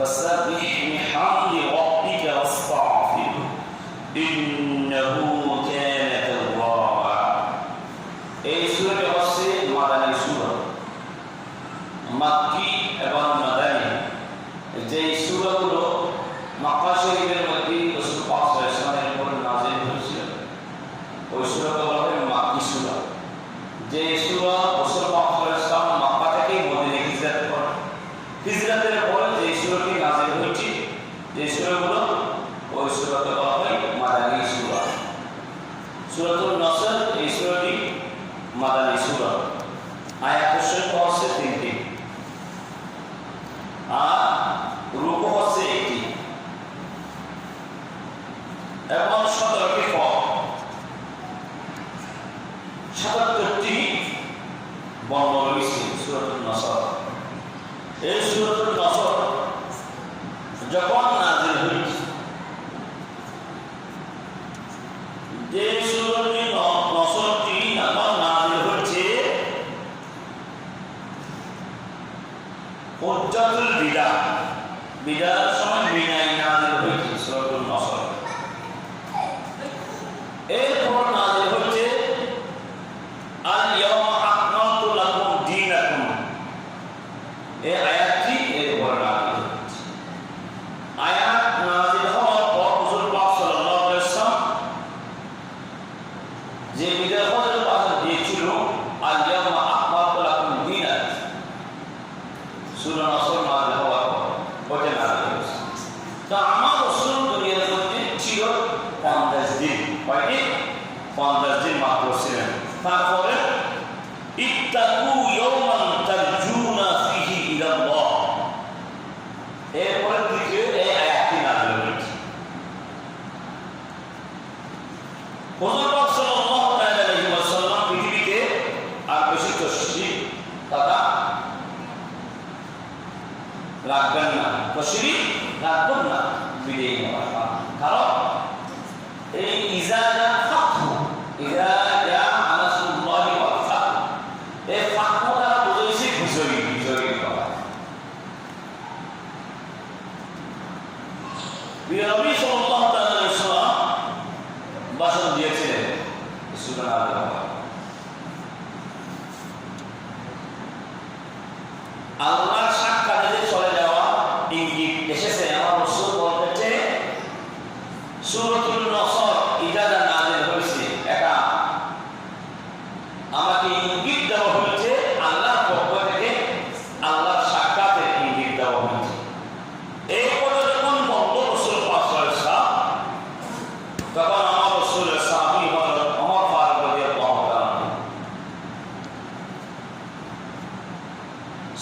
فسبح بحمد ربك واستغفر إنه كان توابا. এই সুরাটি অবশ্যই মাদানী সুরা। মাক্কি এবং মাদানী। যে সুরাগুলো মাক্কা শরীফের মধ্যে রসুল পাঁচ ইসলামের উপর নাজিল হয়েছিল। ওই সুরাকে বলা হয় মাক্কি সুরা। যে সুরা এবং সতেরোটি পদ সাতাত্তরটি বর্ণ রয়েছে সুরতুল নসর। এই সুরতুল নসর যখন নাজির হয়েছে যে সুরতুল নসরটি যখন নাজির হচ্ছে হজ্জাতুল বিদা। বিদার সময়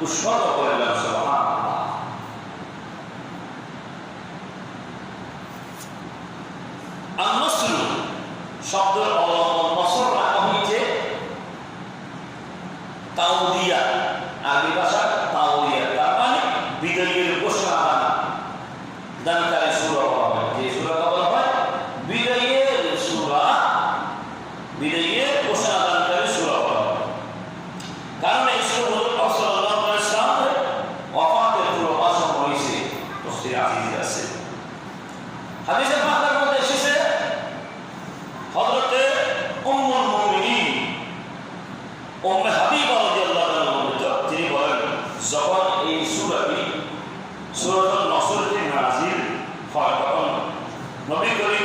dos fora যখন এই সুরাটি সুরত নসরটি নাজিল হয় তখন নবী করিম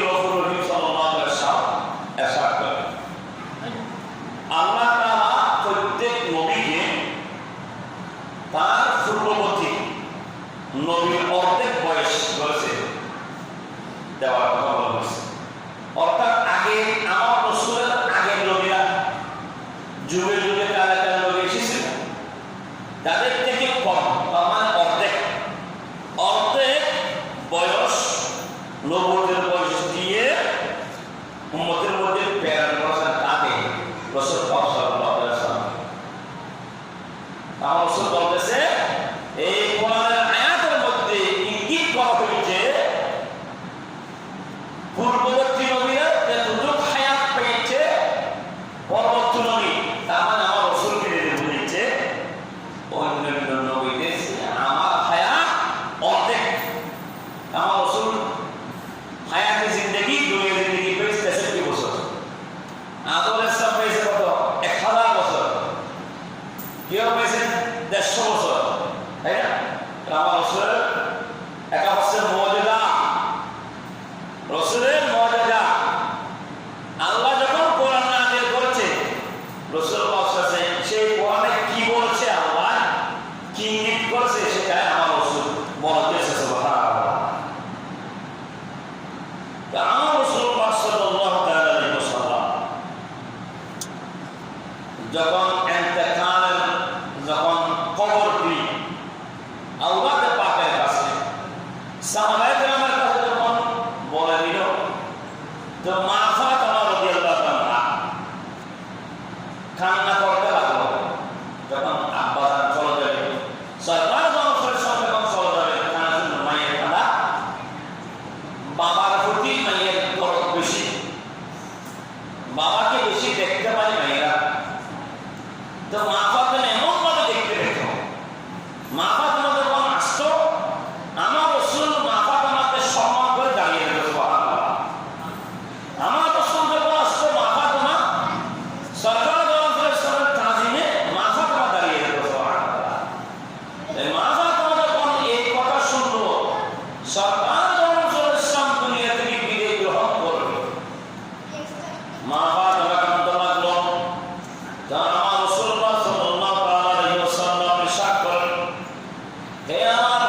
Yeah. are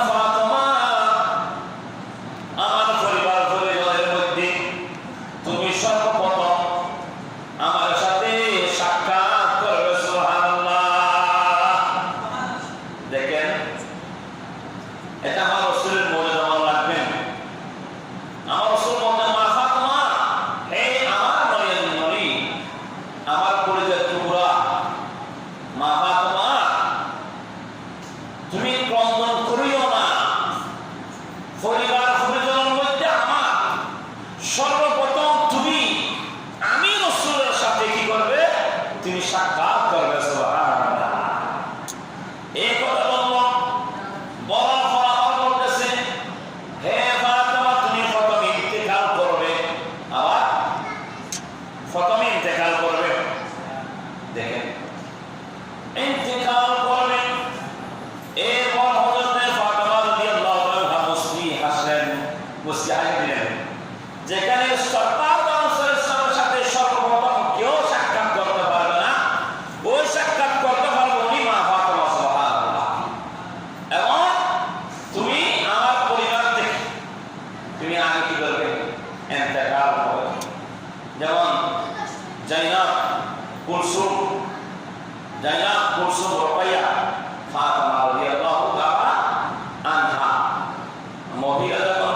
야.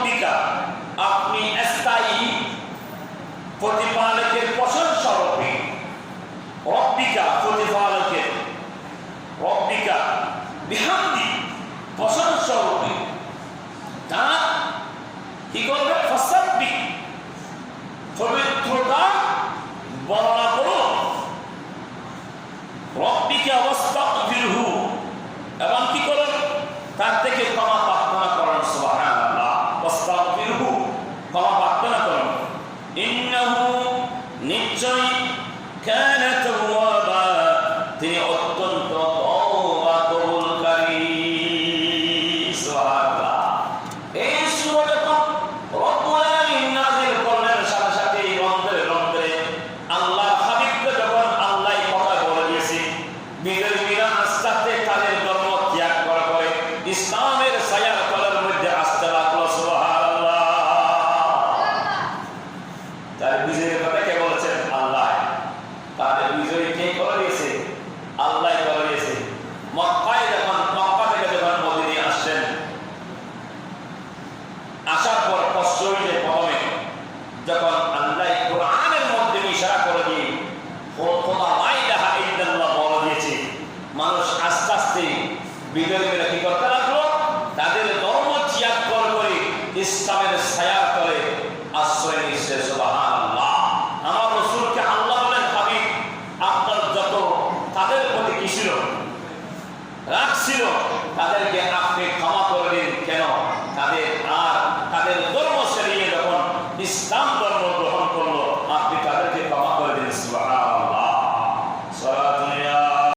প্রতিপালকের ফসল স্বরূপে। অব্বিকা প্রতিপালকের অব্বিকা বিহান্দি ফসল স্বরূপে। তার কি করবে? ফসল বি কে দিয়েছে? আল্লাহ দিয়েছে। মক্কায় যখন, মক্কা থেকে যখন মদিনে আসছেন আসার পর প্রথমে যখন আল্লাহ কোরআনের মধ্যে ইশারা করে দিয়ে মানুষ আস্তে আস্তে করে ইসলামের ছায়া করে আশ্রয় নিঃশেষ সবাই তাদেরকে আপনি